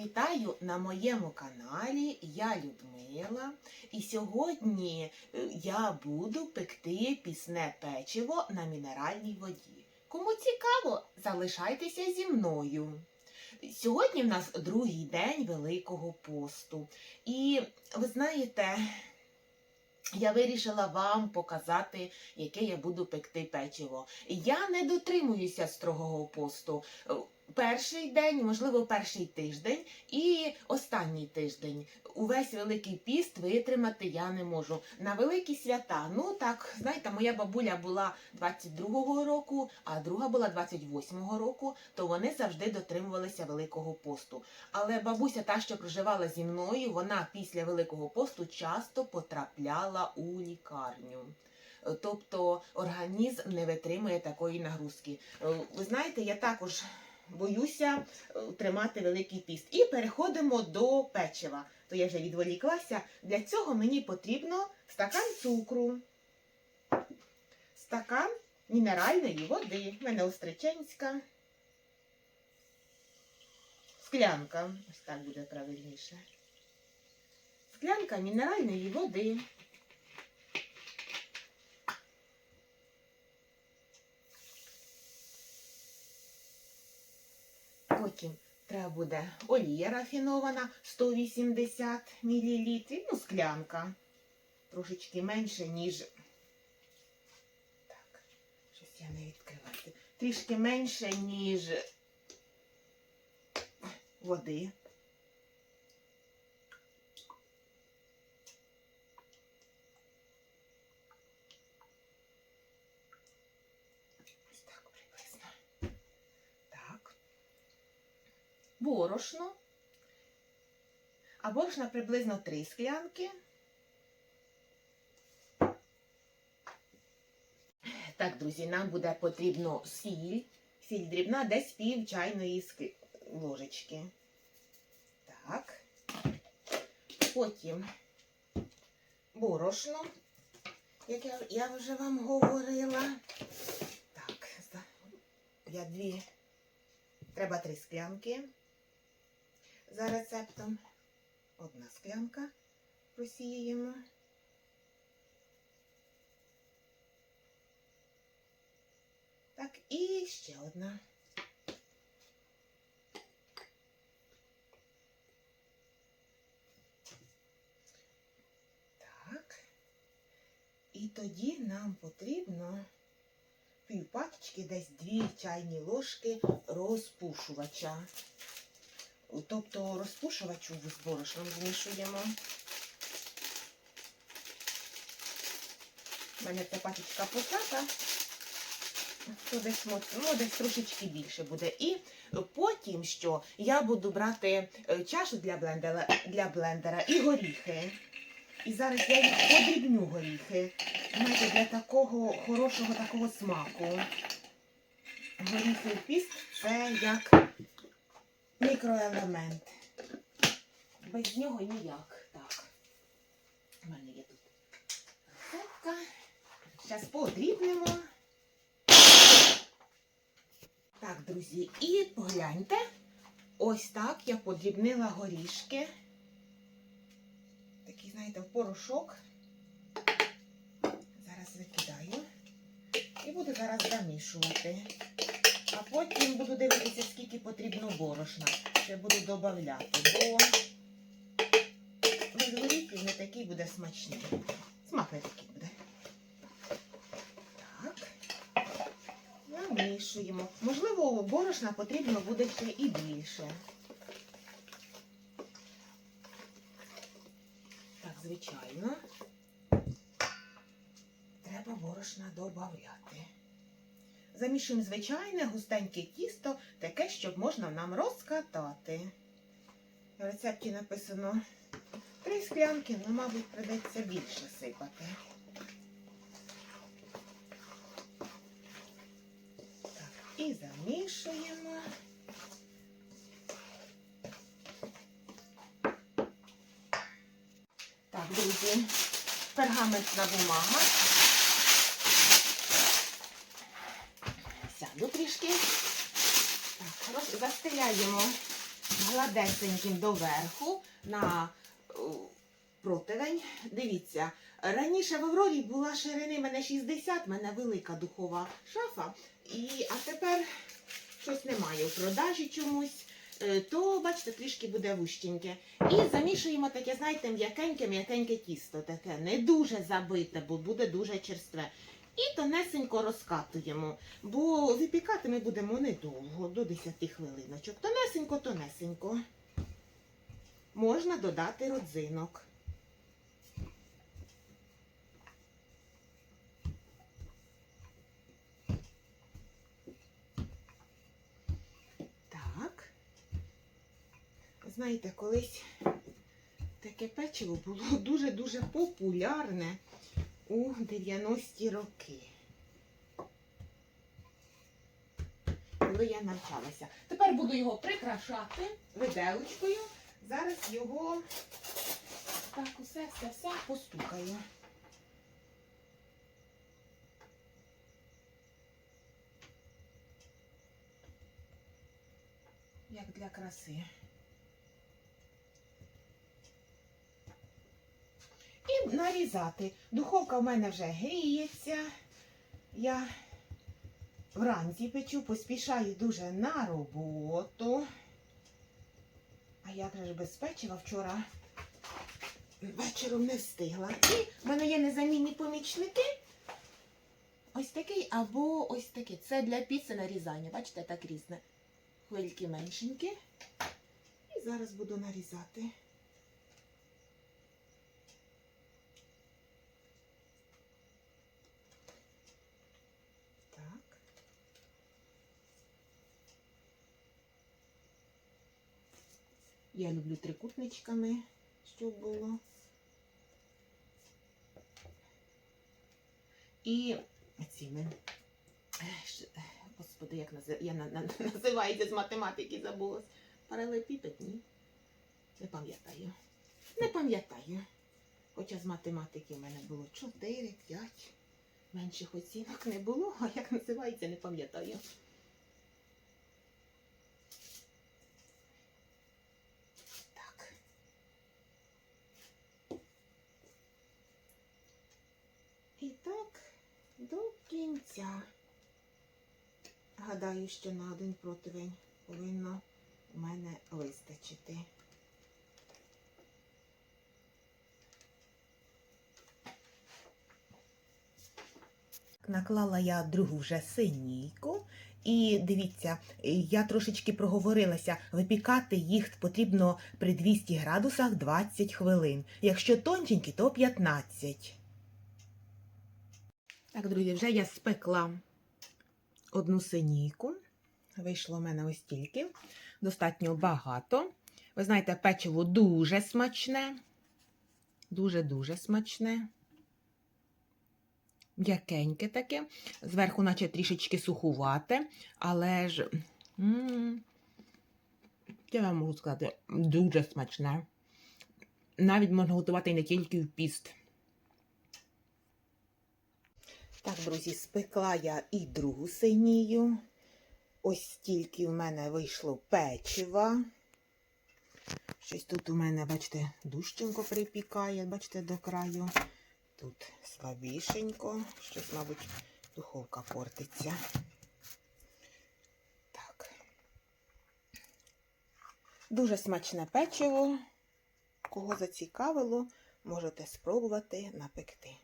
Вітаю на моєму каналі. Я Людмила. І сьогодні е, я буду пекти пісне печиво на мінеральній воді. Кому цікаво, залишайтеся зі мною. Сьогодні в нас другий день Великого посту. І ви знаєте, я вирішила вам показати, яке я буду пекти печиво. Я не дотримуюся строгого посту. Перший день, можливо, перший тиждень і останній тиждень. Увесь великий піст витримати я не можу. На великі свята, ну так, знаєте, моя бабуля була 22-го року, а друга була 28-го року, то вони завжди дотримувалися Великого посту. Але бабуся, та, що проживала зі мною, вона після Великого посту часто потрапляла у лікарню. Тобто організм не витримує такої нагрузки. Е, Ви знаєте, я також боюся е, тримати великий піст. І переходимо до печива. То я вже відволіклася. Для цього мені потрібно стакан цукру, стакан мінеральної води. У мене остриченська. Склянка. Ось так буде правильніше. Склянка мінеральної води. Потім треба буде олія рафінована 180 мл. Ну, склянка. Трошечки менше, ніж. Так, щось я не відкриваю. Трішки менше, ніж води. Ось так приблизно. Так борошно. А борошна приблизно 3 склянки. Так, друзі, нам буде потрібно сіль. Сіль дрібна, десь пів чайної ложечки. Так. Потім борошно, як я, я вже вам говорила. Так, я дві. Треба три склянки за рецептом. Одна склянка просіємо. Так, і ще одна. Так. І тоді нам потрібно півпачечки, десь дві чайні ложки розпушувача. Тобто розпушувачу з борошном змішуємо. У мене ця пачечка пусата, то десь, ну, десь трошечки більше буде. І потім що я буду брати е, чашу для блендера, для блендера і горіхи. І зараз я їх подрібню горіхи. Знаєте, для такого хорошого такого смаку. Горіхи піст це як мікроелемент. Без нього ніяк. Так. У мене є тут рецепка. Зараз подрібнемо. Так, друзі, і погляньте. Ось так я подрібнила горішки. Такий, знаєте, в порошок. Зараз викидаю. І буду зараз замішувати. А потім буду дивитися, скільки потрібно борошна. Ще буду додавати, бо без горіхів не такий буде смачний. Смак не такий буде. Так. Намішуємо. Можливо, борошна потрібно буде ще і більше. Так, звичайно. Треба борошна додати. Замішуємо звичайне густеньке тісто, таке, щоб можна нам розкатати. В рецепті написано три склянки, але, мабуть, придеться більше сипати. Так, і замішуємо. Так, друзі, пергаментна бумага. Сяду трішки. Так, застеляємо гладесеньким доверху на е, противень. Дивіться, раніше в Аврорі була ширини мене 60, в мене велика духова шафа. І, а тепер щось немає в продажі чомусь. Е, То, бачите, трішки буде вущеньке. І замішуємо таке, знаєте, м'якеньке, м'якеньке тісто, таке не дуже забите, бо буде дуже черстве. І тонесенько розкатуємо, бо випікати ми будемо недовго, до 10 хвилиночок. Тонесенько, тонесенько. Можна додати родзинок. Так. Знаєте, колись таке печиво було дуже-дуже популярне у 90-ті роки. Коли я навчалася. Тепер буду його прикрашати виделочкою. Зараз його так усе все все постукаю. Як для краси. І нарізати. Духовка в мене вже гріється. Я вранці печу, поспішаю дуже на роботу. А як же ж без вчора вечором не встигла. І в мене є незамінні помічники. Ось такий або ось такий. Це для піци нарізання. Бачите, так різне. Хвильки меншенькі. І зараз буду нарізати. Так. Я люблю трикутничками, щоб було. І е, Господи, як я на, на, називається з математики забулась. Паралепіпед, ні? Не пам'ятаю. Не пам'ятаю. Хоча з математики в мене було 4, 5. Менших оцінок не було, а як називається, не пам'ятаю. Так. І так до кінця. Гадаю, що на один противень повинно у мене вистачити. Наклала я другу вже синійку. І дивіться, я трошечки проговорилася, випікати їх потрібно при 200 градусах 20 хвилин. Якщо тонченькі, то 15. Так, друзі, вже я спекла одну синійку. Вийшло в мене ось тільки. Достатньо багато. Ви знаєте, печиво дуже смачне. Дуже-дуже смачне. М'якеньке таке. Зверху, наче трішечки сухувате, але ж. м, Я вам можу сказати, дуже смачне. Навіть можна готувати не тільки в піст. Так, друзі, спекла я і другу синію. Ось стільки в мене вийшло печива. Щось тут у мене, бачите, дужченько припікає, бачите, до краю. Тут слабішенько. Щось, мабуть, духовка портиться. Так. Дуже смачне печиво. Кого зацікавило, можете спробувати напекти.